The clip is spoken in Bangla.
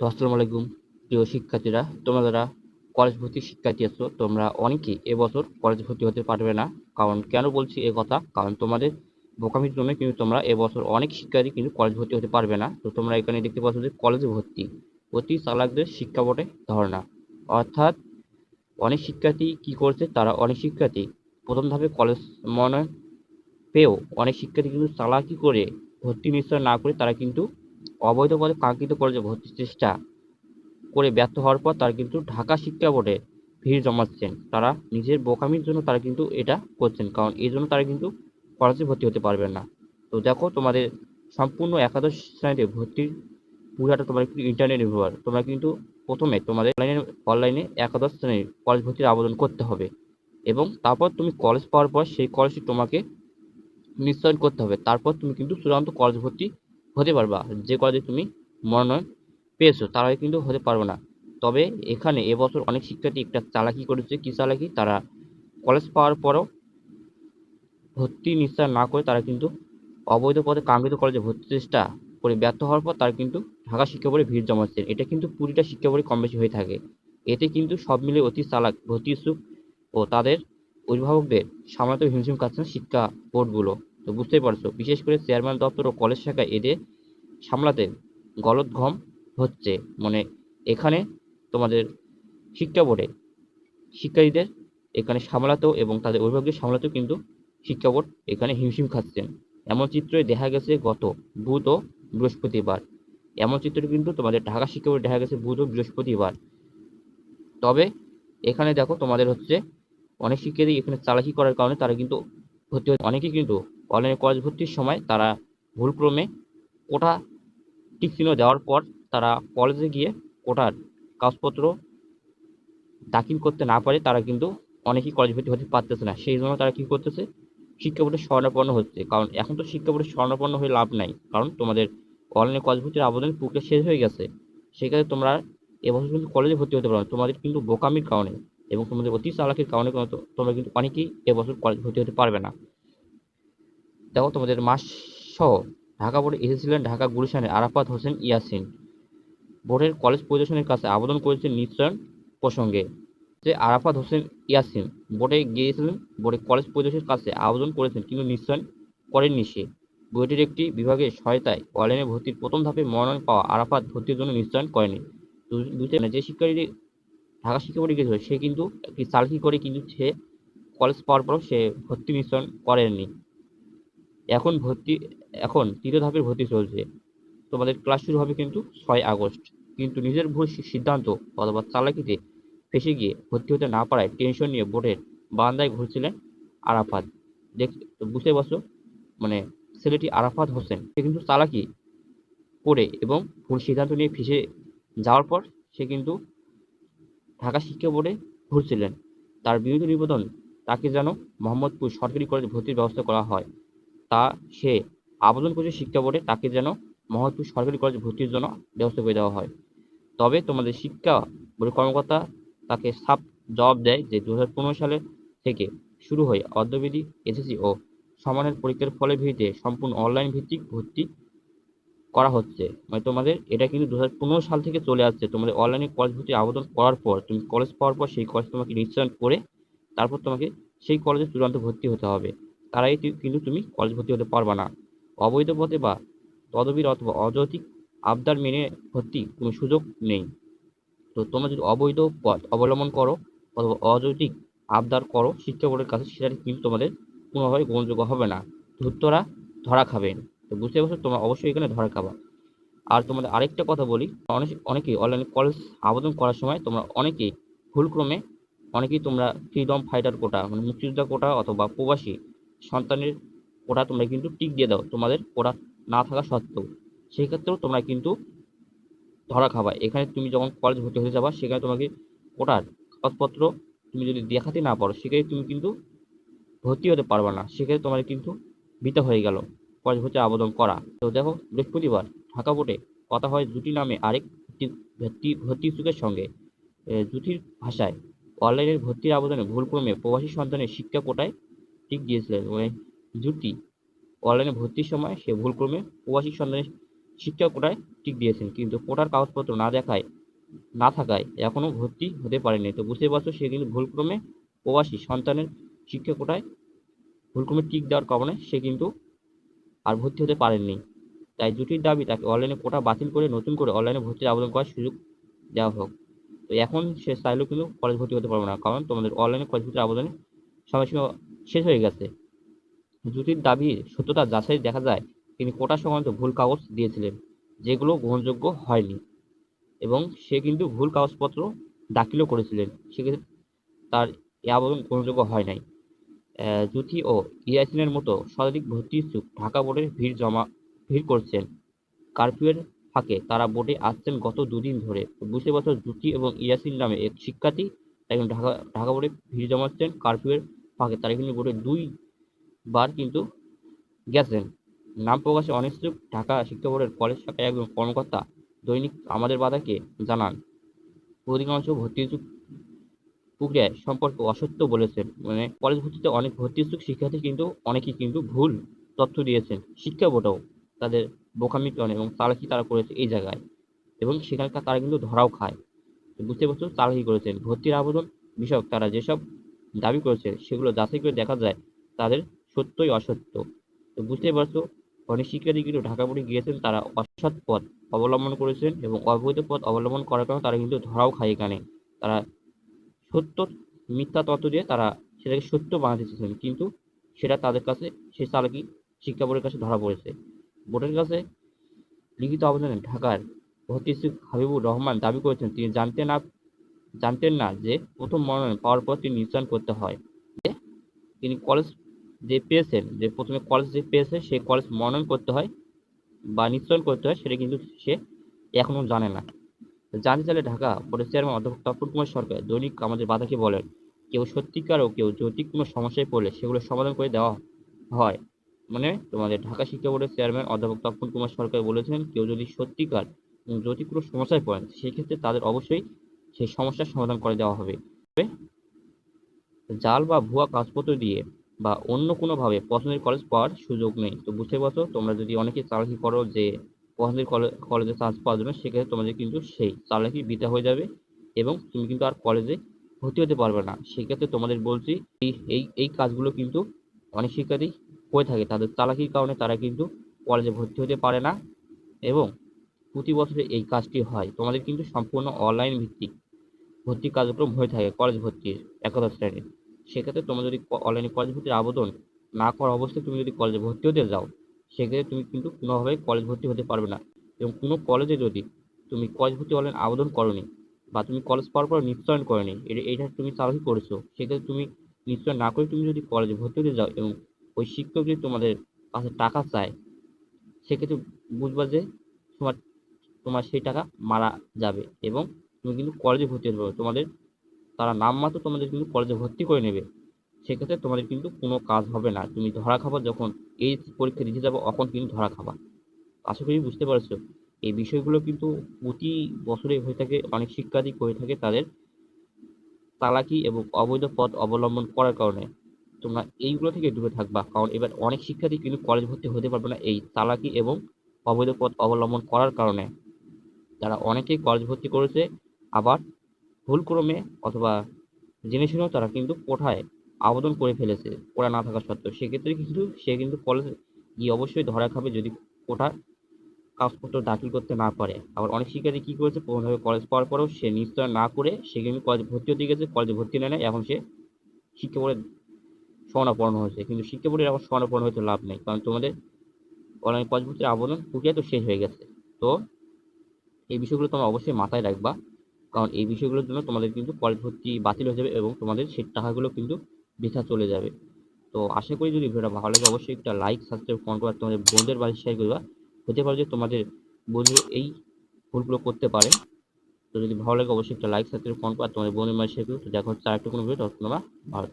তো আসসালামু আলাইকুম, প্রিয় শিক্ষার্থীরা। তোমরা যারা কলেজ ভর্তি শিক্ষার্থী আছো, তোমরা অনেকেই এবছর কলেজ ভর্তি হতে পারবে না। কারণ কেন বলছি এ কথা? কারণ তোমাদের বোকামির জন্য কিন্তু তোমরা এবছর অনেক শিক্ষার্থী কিন্তু কলেজ ভর্তি হতে পারবে না। তো তোমরা এখানে দেখতে পাচ্ছ যে কলেজে ভর্তি অতি চালাকদের শিক্ষা বোর্ডে ধারণা। অর্থাৎ অনেক শিক্ষার্থী কি করছে? তারা অনেক শিক্ষার্থী প্রথম ধাপে কলেজ মনোনয়ন পেয়েও অনেক শিক্ষার্থী কিন্তু চালাকি করে ভর্তি নিশ্চয় না করে তারা কিন্তু অবৈধ পদে কাঙ্ক্ষিত কলেজে ভর্তির চেষ্টা করে ব্যর্থ হওয়ার পর তারা কিন্তু ঢাকা শিক্ষা বোর্ডে ভিড় জমাচ্ছেন। তারা নিজের বোকামির জন্য তারা কিন্তু এটা করছেন, কারণ এই জন্য তারা কিন্তু কলেজে ভর্তি হতে পারবেন না। তো দেখো তোমাদের সম্পূর্ণ একাদশ শ্রেণীতে ভর্তির পুরাটা তোমার কিন্তু ইন্টারনেট নির্ভর তোমরা কিন্তু প্রথমে তোমাদের অনলাইনে অনলাইনে একাদশ শ্রেণির কলেজ ভর্তির আবেদন করতে হবে এবং তারপর তুমি কলেজ পাওয়ার পর সেই কলেজটি তোমাকে নিশ্চয়ন করতে হবে। তারপর তুমি কিন্তু চূড়ান্ত কলেজ ভর্তি হতে পারবা। যে কলেজে তুমি মনোনয়ন পেয়েছ তারা কিন্তু হতে পারবে না। তবে এখানে এবছর অনেক শিক্ষার্থী একটা চালাকি করেছে। কি চালাকি? তারা কলেজ পাওয়ার পরও ভর্তি নিশ্চয় না করে তারা কিন্তু অবৈধ পদে কাঙ্ক্ষিত কলেজে ভর্তি চেষ্টা করে ব্যর্থ হওয়ার পর তারা কিন্তু ঢাকা শিক্ষা বোর্ডে ভিড় জমাচ্ছেন। এটা কিন্তু পুরিটা শিক্ষা বোর্ডে কম বেশি হয়ে থাকে। এতে কিন্তু সব মিলে অতি চালাক, ভর্তি ইচ্ছুক ও তাদের অভিভাবকদের সামলাতে হিমশিম খাচ্ছেন শিক্ষা বোর্ডগুলো। তো বুঝতেই পারছ। বিশেষ করে চেয়ারম্যান দপ্তর ও কলেজ শাখায় এদের সামলাতে গলদঘম হচ্ছে। মানে এখানে তোমাদের শিক্ষা বোর্ডে শিক্ষার্থীদের এখানে সামলাতেও এবং তাদের অভিভাবকদের সামলাতেও কিন্তু শিক্ষা বোর্ড এখানে হিমশিম খাচ্ছেন এমন চিত্রই দেখা গেছে গত বুধ ও বৃহস্পতিবার। এমন চিত্র কিন্তু তোমাদের ঢাকা শিক্ষা বোর্ডে দেখা গেছে বুধ ও বৃহস্পতিবার। তবে এখানে দেখো তোমাদের হচ্ছে অনেক শিক্ষার্থী এখানে চালাকি করার কারণে তারা কিন্তু হচ্ছে। অনেকেই কিন্তু অনলাইনে কলেজ ভর্তির সময় তারা ভুলক্রমে কোটা টিক দেওয়ার পর তারা কলেজে গিয়ে কোটার কাগজপত্র দাখিল করতে না পারে, তারা কিন্তু অনেকেই কলেজ ভর্তি হতে পারতেছে না। সেই জন্য তারা কি করতেছে? শিক্ষা বোর্ডে স্বর্ণাপন্ন হচ্ছে। কারণ এখন তো শিক্ষা বোর্ডে স্বর্ণাপন্ন হয়ে লাভ নাই। কারণ তোমাদের অনলাইনে কলেজ ভর্তির আবেদন প্রক্রিয়া শেষ হয়ে গেছে। সেক্ষেত্রে তোমরা এবছর কিন্তু কলেজে ভর্তি হতে পারো না। তোমাদের কিন্তু বোকামির কারণে এবং তোমাদের অতি চালাকির কারণে তোমরা কিন্তু অনেকেই এবছর কলেজ ভর্তি হতে পারবে না। দেখো তোমাদের মাস সহ ঢাকা বোর্ডে এসেছিলেন ঢাকা গুলশানের আরাফাত হোসেন ইয়াসিন। বোর্ডের কলেজ পরিদর্শনের কাছে আবেদন করেছেন নিশ্চয়ন প্রসঙ্গে যে আরাফাত হোসেন ইয়াসিন বোর্ডে গিয়েছিলেন, বোর্ডে কলেজ পরিদর্শনের কাছে আবেদন করেছেন কিন্তু নিশ্চয়ন করেননি সে। বইটির একটি বিভাগের সহায়তায় অনলাইনে ভর্তির প্রথম ধাপে মনোনয়ন পাওয়া আরাফাত ভর্তির জন্য নিশ্চয়ন করেনি দুইটা যে শিক্ষার্থী ঢাকা শিক্ষা বোর্ডে গিয়েছিল, সে কিন্তু একটি চালকি করে কিন্তু সে কলেজ পাওয়ার পরও সে ভর্তি নিশ্চয়ন করেননি। এখন ভর্তি, এখন তৃতীয় ধাপের ভর্তি চলছে। তোমাদের ক্লাস শুরু হবে কিন্তু ছয় আগস্ট। কিন্তু নিজের ভুল সিদ্ধান্ত অথবা চালাকিতে ফেসে গিয়ে ভর্তি হতে না পারায় টেনশন নিয়ে বোর্ডের বারান্দায় ঘুরছিলেন আরাফাত। দেখ, বুঝতে পারছ? মানে ছেলেটি আরাফাত হোসেন। সে কিন্তু চালাকি করে এবং ভুল সিদ্ধান্ত নিয়ে ফেসে যাওয়ার পর সে কিন্তু ঢাকা শিক্ষা বোর্ডে ঘুরছিলেন। তার বিরুদ্ধে নিবেদন, তাকে যেন মোহাম্মদপুর সরকারি কলেজে ভর্তির ব্যবস্থা করা হয়। তা সে আবেদন করেছে শিক্ষা বোর্ডে, তাকে যেন মোহাম্মদপুর সরকারি কলেজে ভর্তির জন্য ব্যবস্থা করে দেওয়া হয়। তবে তোমাদের শিক্ষা বোর্ডের কর্মকর্তা তাকে সাপ জবাব দেয় যে দু সালে থেকে শুরু হয়ে অর্ধবিধি এসএসসি ও সমানের পরীক্ষার ফলে ভিত্তিতে সম্পূর্ণ অনলাইন ভিত্তিক ভর্তি করা হচ্ছে। মানে তোমাদের এটা কিন্তু দু হাজার পনেরো সাল থেকে চলে আসছে। তোমাদের অনলাইনে কলেজ ভর্তি আবেদন করার পর, তুমি কলেজ পাওয়ার পর সেই কলেজ তোমাকে নিশ্চয়ন করে তারপর তোমাকে সেই কলেজে চূড়ান্ত ভর্তি হতে হবে। তারাই কিন্তু তুমি কলেজ ভর্তি হতে পারবা না। অবৈধ পথে বা তদবির অথবা অযৌতিক আবদার মেনে ভর্তি কোনো সুযোগ নেই। তো তোমরা যদি অবৈধ পথ অবলম্বন করো অথবা অযৌতিক আবদার করো শিক্ষা বোর্ডের কাছে সেটা কিন্তু তোমাদের কোনোভাবে গ্রহণযোগ্য হবে না। ধূর্তরা ধরা খাবেন তো বুঝতে পারছ? তোমরা অবশ্যই এখানে ধরা খাবা। আর তোমাদের আরেকটা কথা বলি, অনেক, অনেকেই অনলাইনে কলেজ আবেদন করার সময় তোমরা অনেকেই ভুলক্রমে, অনেকেই তোমরা ফ্রিডম ফাইটার কোটা মানে মুক্তিযোদ্ধা কোটা অথবা প্রবাসী সন্তানের কোটা তোমরা কিন্তু টিক দিয়ে দাও, তোমাদের কোটা না থাকা সত্ত্বেও। সেই ক্ষেত্রেও তোমরা কিন্তু ধরা খাবা। এখানে তুমি যখন কলেজ ভর্তি হতে যাবা, সেখানে তোমাকে কোটার কাগজপত্র তুমি যদি দেখাতে না পারো, সেক্ষেত্রে তুমি কিন্তু ভর্তি হতে পারবে না। সেক্ষেত্রে তোমার কিন্তু বিতা হয়ে গেল। কলেজ ভর্তি আবেদন করা। তো দেখো, বৃহস্পতিবার ঢাকা বোর্ডে কথা হয় জুটি নামে আরেক ভর্তি ভর্তি ইচ্ছুকের সঙ্গে। জুটির ভাষায় অনলাইনের ভর্তির আবেদনে ভুলক্রমে প্রবাসী সন্তানের শিক্ষা কোটায় টিক দিয়েছিলেন মানে জুটি। অনলাইনে ভর্তির সময় সে ভুলক্রমে প্রবাসী সন্তানের শিক্ষা কোটায় টিক দিয়েছেন, কিন্তু কোটার কাগজপত্র না দেখায়, না থাকায় এখনও ভর্তি হতে পারেনি তো বুঝতে পারছ, সে কিন্তু ভুলক্রমে প্রবাসী সন্তানের শিক্ষা কোটায় ভুলক্রমে টিক দেওয়ার কারণে সে কিন্তু আর ভর্তি হতে পারেননি। তাই জুটির দাবি তাকে অনলাইনে কোটা বাতিল করে নতুন করে অনলাইনে ভর্তির আবেদন করার সুযোগ দেওয়া হোক। তো এখন সে চাইলেও কিন্তু কলেজ ভর্তি হতে পারবে না, কারণ তোমাদের অনলাইনে কলেজ ভর্তির আবেদনের সময়সীমা শেষ হয়ে গেছে। জুটির দাবির সত্যতা যাচাই দেখা যায়, তিনি কোটা সংক্রান্ত ভুল কাগজ দিয়েছিলেন, যেগুলো গ্রহণযোগ্য হয়নি এবং সে কিন্তু ভুল কাগজপত্র দাখিলও করেছিলেন। সেক্ষেত্রে তার এ আবেদন গ্রহণযোগ্য হয় নাই। জুথি ও ইয়াসিনের মতো শতাধিক ভর্তি ইচ্ছুক ঢাকা বোর্ডে ভিড় জমা, ভিড় করছেন। কারফিউয়ের ফাঁকে তারা বোর্ডে আসছেন গত দুদিন ধরে। বুঝতে পারছ জুথি এবং ইয়াসিন নামে এক শিক্ষার্থী একজন ঢাকা ঢাকা বোর্ডে ভিড় জমাচ্ছেন কারফিউয়ের ফাঁকে তারা কিন্তু বোর্ডে দুই বার কিন্তু গেছেন। নাম প্রকাশে অনিচ্ছুক ঢাকা শিক্ষা বোর্ডের কলেজ শাখায় একজন কর্মকর্তা দৈনিক আমাদের বাধাকে জানান। অধিকাংশ ভর্তি ইচ্ছুক প্রক্রিয়ায় সম্পর্কে অসত্য বলেছেন। মানে কলেজ ভর্তিতে অনেক ভর্তি ইচ্ছুক শিক্ষার্থী কিন্তু অনেকেই কিন্তু ভুল তথ্য দিয়েছেন। শিক্ষা বোর্ডেও তাদের বোকামিকরণ এবং চালাকি তারা করেছে এই জায়গায়। এবং সেখানকার তারা কিন্তু ধরাও খায়। বুঝতে পারছ চালাকি করেছেন। ভর্তির আবেদন বিষয়ক, তারা যেসব দাবি করেছে, সেগুলো যাচাই করে দেখা যায় তাদের সত্যই অসত্য। তো বুঝতে পারছ, অনেক শিক্ষার্থী কিন্তু ঢাকা বোর্ডে গিয়েছেন, তারা অসৎ পথ অবলম্বন করেছেন এবং অবৈধ পথ অবলম্বন করার কারণে তারা কিন্তু ধরাও খায় এখানে। তারা সত্য মিথ্যা তত্ত্ব দিয়ে তারা সেটাকে সত্য বানাতে চেয়েছেন, কিন্তু সেটা তাদের কাছে সেই চালাকি শিক্ষা বোর্ডের কাছে ধরা পড়েছে। বোর্ডের কাছে লিখিত আবেদনে ঢাকার ভর্তি হাবিবুর রহমান দাবি করেছেন, তিনি জানতেন না জানতেন না যে প্রথম মনোনয়ন পাওয়ার পর তিনি নিশ্চয়ন করতে হয়। যে তিনি কলেজ যে পেয়েছেন, যে প্রথমে কলেজ যে পেয়েছে সেই কলেজ মনোনয়ন করতে হয় বা নিশ্চয়ন করতে হয়, সেটা কিন্তু সে এখনও জানে না। জানতে চাইলে ঢাকা বোর্ডের চেয়ারম্যান অধ্যাপক তপন কুমার সরকার দৈনিক আমাদের বাধাকে বলেন, কেউ সত্যিকার ও কেউ যৌতিক কোনো সমস্যায় পড়লে সেগুলো সমাধান করে দেওয়া হয়। মানে তোমাদের ঢাকা শিক্ষা বোর্ডের চেয়ারম্যান অধ্যাপক তপন কুমার সরকার বলেছেন, কেউ যদি সত্যিকার যৌতিক কোনো সমস্যায় পড়েন, সেক্ষেত্রে তাদের অবশ্যই সেই সমস্যার সমাধান করে দেওয়া হবে। জাল বা ভুয়া কাগজপত্র দিয়ে বা অন্য কোনোভাবে পছন্দের কলেজ পাওয়ার সুযোগ নেই। তো বুঝতে পারছ, তোমরা যদি অনেকে চালাকি করো যে পছন্দের কলেজে চান্স পাওয়ার জন্য সেক্ষেত্রে তোমাদের কিন্তু সেই চালাকি বিতা হয়ে যাবে এবং তুমি কিন্তু আর কলেজে ভর্তি হতে পারবে না। সেক্ষেত্রে তোমাদের বলছি, এই এই কাজগুলো কিন্তু অনেক শিক্ষার্থী করে থাকে। তাদের চালাকির কারণে তারা কিন্তু কলেজে ভর্তি হতে পারে না এবং প্রতি বছরে এই কাজটি হয়। তোমাদের কিন্তু সম্পূর্ণ অনলাইন ভিত্তিক। ভর্তি কার্যক্রম হয়ে থাকে কলেজ ভর্তির একাদশ শ্রেণির সেক্ষেত্রে তোমরা যদি অনলাইনে কলেজ ভর্তির আবেদন না করা অবস্থায় তুমি যদি কলেজে ভর্তি হতে যাও, সেক্ষেত্রে তুমি কিন্তু কোনোভাবেই কলেজ ভর্তি হতে পারবে না। এবং কোনো কলেজে যদি তুমি কলেজ ভর্তি অনলাইন আবেদন করনি বা তুমি কলেজ পাওয়ার পর নিশ্চয়ন করনি, এটা, এইটা তুমি চালাকি করেছ, সেক্ষেত্রে তুমি নিশ্চয় না করে তুমি যদি কলেজে ভর্তি হতে যাও এবং ওই শিক্ষক যদি তোমাদের কাছে টাকা চায়, সেক্ষেত্রে বুঝবা যে তোমার তোমার সেই টাকা মারা যাবে এবং তুমি কিন্তু কলেজে ভর্তি হতে পারবে। তোমাদের, তারা নামমাত্র তোমাদের কিন্তু কলেজে ভর্তি করে নেবে। সেক্ষেত্রে তোমাদের কিন্তু কোনো কাজ হবে না। তুমি ধরা খাবার যখন, এই পরীক্ষা দিতে যাব তখন কিন্তু ধরা খাবা। আশা করি বুঝতে পারছ? এই বিষয়গুলো কিন্তু প্রতি বছরে হয়ে থাকে, অনেক শিক্ষার্থী করে থাকে তাদের তালাকি এবং অবৈধ পথ অবলম্বন করার কারণে। তোমরা এইগুলো থেকে দূরে থাকবা। কারণ এবার অনেক শিক্ষার্থী কিন্তু কলেজ ভর্তি হতে পারবে না এই তালাকি এবং অবৈধ পথ অবলম্বন করার কারণে। তারা অনেকেই কলেজ ভর্তি করেছে আবার ভুলক্রমে অথবা জেনে শুনেও তারা কিন্তু কোঠায় আবেদন করে ফেলেছে কোটা না থাকা সত্ত্বেও। সেক্ষেত্রে কিন্তু সে কিন্তু কলেজে গিয়ে অবশ্যই ধরা খাবে যদি কোটার কাগজপত্র দাখিল করতে না পারে। আবার অনেক শিক্ষার্থী কী করেছে? প্রথমভাবে কলেজ পাওয়ার পরেও সে নিশ্চয় না করে সে কিন্তু কলেজ ভর্তি হতে গেছে কলেজে ভর্তি নেয় এখন সে শিক্ষা বোর্ডের সমানাপন্ন হয়েছে। কিন্তু শিক্ষা বোর্ডের এখন সমানাপন্ন হতে লাভ নেই, কারণ তোমাদের অনলাইন কলেজ ভর্তির আবেদন প্রক্রিয়া তো শেষ হয়ে গেছে। তো এই বিষয়গুলো তোমরা অবশ্যই মাথায় রাখবা। কারণ এই বিষয়গুলোর জন্য তোমাদের কিন্তু কলেজ ভর্তি বাতিল হয়ে যাবে এবং তোমাদের সেই টাকাগুলো কিন্তু বৃথা চলে যাবে। তো আশা করি যদি ভিডিওটা ভালো লাগে, অবশ্যই একটা লাইক সাবস্ক্রাইব কমেন্ট করা তোমাদের বন্ধুদের বাড়ি শেয়ার করবা হতে পারে যে তোমাদের বন্ধু এই ভুলগুলো করতে পারে। তো যদি ভালো লাগে, অবশ্যই একটা লাইক সাবস্ক্রাইব কমেন্ট করা তোমাদের বন্ধুদের বাড়ি শেয়ার করবে তো দেখো হচ্ছে আরেকটা কোনো ভিডিও তোমরা ভালো থাকো।